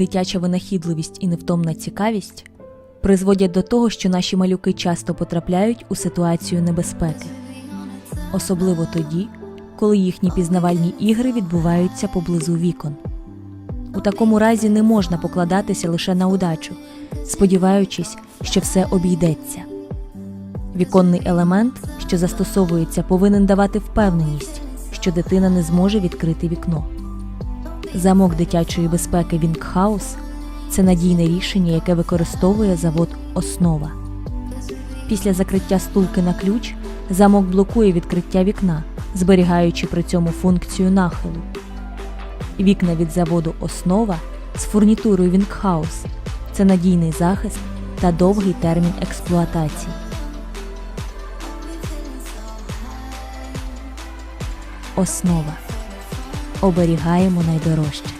дитяча винахідливість і невтомна цікавість призводять до того, що наші малюки часто потрапляють у ситуацію небезпеки, особливо тоді, коли їхні пізнавальні ігри відбуваються поблизу вікон. У такому разі не можна покладатися лише на удачу, сподіваючись, що все обійдеться. Віконний елемент, що застосовується, повинен давати впевненість, що дитина не зможе відкрити вікно. Замок дитячої безпеки Вінгхаус це надійне рішення, яке використовує завод Основа. Після закриття стулки на ключ замок блокує відкриття вікна, зберігаючи при цьому функцію нахилу. Вікна від заводу Основа з фурнітурою Вінгхаус це надійний захист та довгий термін експлуатації. Основа. Оберігаємо найдорожче.